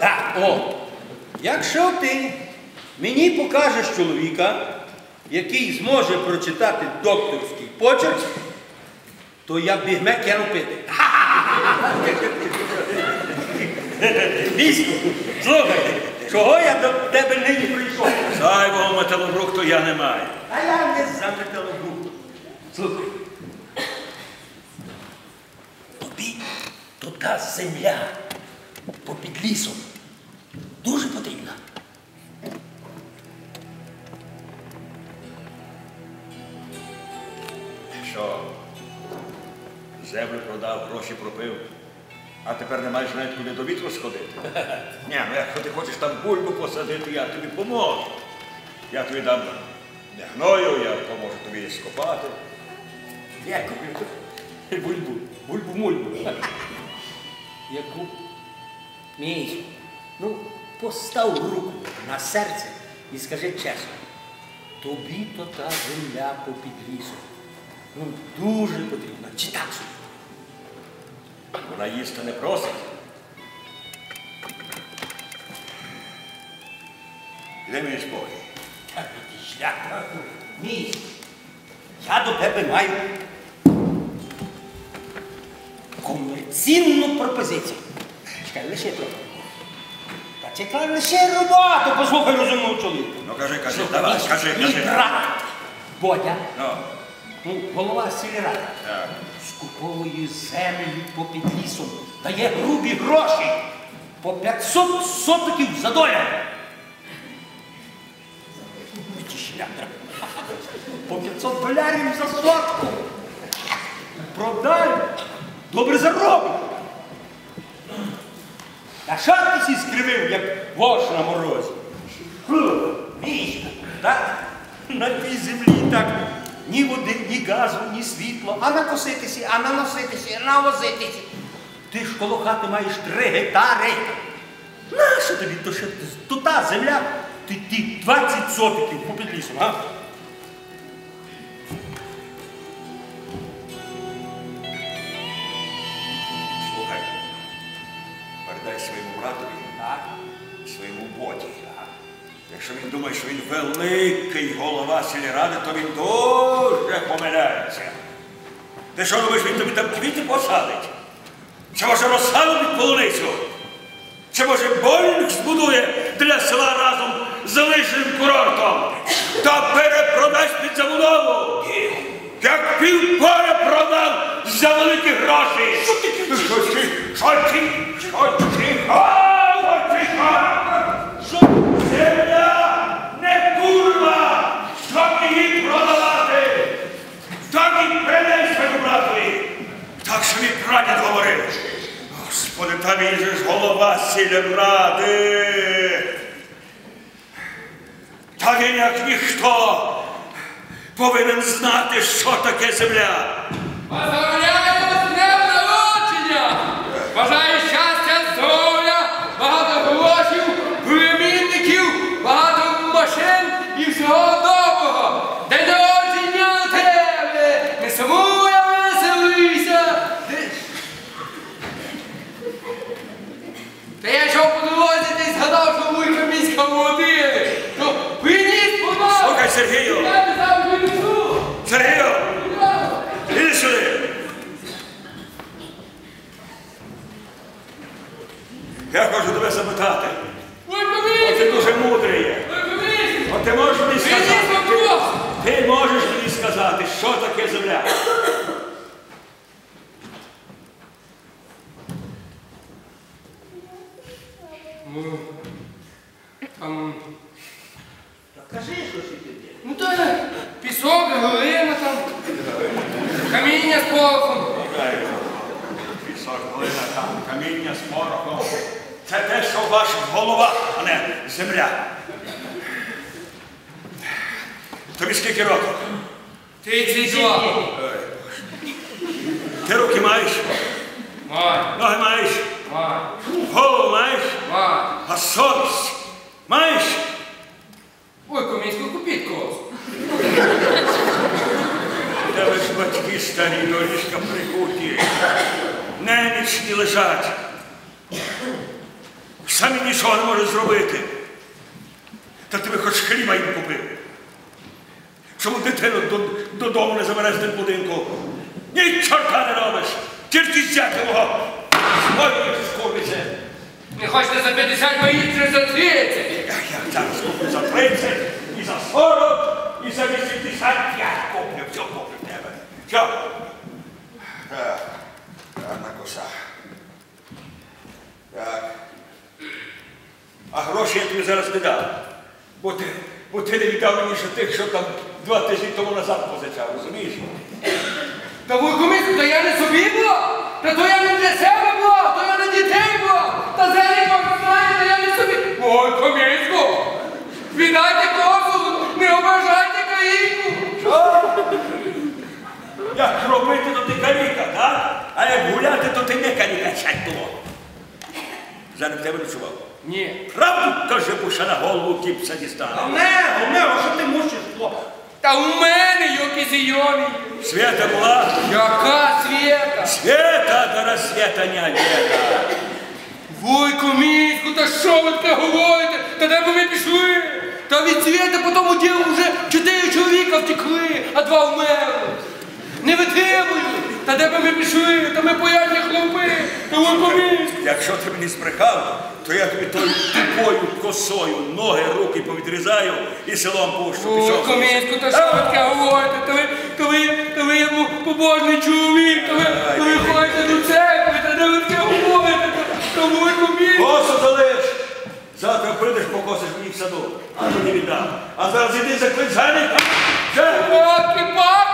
А, о! Якщо ти мені покажеш чоловіка, який зможе прочитати докторський почерк, то я бігме кину пити. Військо, слухай, чого я до тебе нині прийшов? Зайвого металобрухту я не маю. А я не за металобрух. Слухай. Тобі то та земля попід лісом дуже потрібна. Що? Землю продав, гроші пропив. А тепер не маєш навіть куди до вітру сходити. Ні, ну якщо ти хочеш там бульбу посадити, я тобі поможу. Я тобі дам не гною, я поможу тобі скопати. Дякую. Бульбу, бульбу-мульбу. Яку? Мій, ну, постав руку на серце і скажи чесно. Тобі то та земля попід лісом. Ну, дуже потрібна. Чи так собі? Вона їсти не просить. Де мій спокій? Правду. Мій, я до тебе маю комерційну пропозицію. Чекай, лише трохи. Та чекай лише роботу, послухай розумного чоловіка. Ну кажи, кажи, Слухай, давай, мій- кажи, мій кажи. брат Бодя, Ну, ну, голова сільради, так. скуповує землю попід лісом, дає грубі гроші по 500 сотиків за доля. Ті. По 500 долярів за сотку. Продай, добре заробить. А що ти сі скривив, як вож на морозі? Мішка, так? На тій землі так ні води, ні газу, ні світла, а накоситися, а наноситися, а навозитися. Ти ж коло хати маєш три гектари. Нащо тобі то ще то та земля? Ти, ти 20 сотиків попід лісом, а? Братові, Так. своєму боді. Якщо він думає, що він великий голова сільради, то він дуже помиляється. Ти що робиш, він тобі там квіти посадить? Чи може розсаду під полуницю? Чи може бойлінг збудує для села разом з лижним курортом? Та перепродасть під забудову! Як півпора продав за великі гроші! Що ти Що ти? Що ти? Що ти? Що ти? Що? Земля не курва! Щоб її продавати! Так і передай своєму братові! Так що мій прадід говорив. Господи, та же ж голова сільради. Та він, як ніхто, повинен знати, що таке земля. Ми камінська водили! Ну! Слухай, Сергію! Я не сам принесу! Сергію! Іди сюди! Я хочу тебе запитати. От ти дуже мудрий є. От ти можеш мені сказати. вопрос! Ти можеш мені сказати, що таке земля? Ну, там, Кажи, що ж ти є. ну то є пісок, глина там, каміння з порохом. Правильно. Пісок, глина, там, каміння з порохом. Це те, що в ваших головах, а не земля. Тобі скільки років? Тридцять два. Ти руки маєш, Май, ноги маєш, май, голову маєш, май. а совість маєш? Ой, комінську купіть когось. Тебе ж батьки старі до ліжка прикуті. Немічні лежать. Самі нічого не можуть зробити. Та ти би хоч хліба їм купив. Чому дитину додому не забереш з тим будинку? Ні чорта не робиш, тільки зяти мого. Ой, скориться. Не хочете за 50 мої 3 за 30. Я, я зараз куплю за 30, і за 40, і за 85 куплю. Все куплю в тебе. Все. Так, гарна коса. Так. А гроші я тобі зараз не дам. Бо ти, бо ти не віддав мені ще тих, що там два тижні тому назад позичав, розумієш? Та ви коміску, то я не собі була? Та то я не для себе була, то я на дітей була. Та зелень вам знаєте, я не собі. Ой, коміску, віддайте консулу, не ображайте країну. Як робити, то ти каліка, так? А як гуляти, то ти не каліка, сядь було. Зараз в тебе ночував. Ні. Правду каже, бо ще на голову кіпса дістане. Не, не, а що ти мучиш, хлопці? Та у мене йоки зійоний. Свята була. Яка свєта? Света до рассвета не одета. Вой, коміську, та що ви таке говорите? Та де б ви пішли? Та від світа по тому ділу вже чотири чоловіка втекли, а два вмерли. Не витримую. Та де б ви пішли? Та ми поядні Якщо ти мені збрехав, то я тобі тою тупою косою ноги, руки повідрізаю і селом пущу. Ой, Пішов. та що ви таке говорите? Та ви, та ви, та ви йому побожний чоловік, та ви, та ви ходите до церкви, та де ви таке говорите? Та, та вой, коміську. Косу залиш. Завтра прийдеш, покосиш мені в саду, а тоді віддам. А зараз іди за клинцяник. Ще. Паки, паки,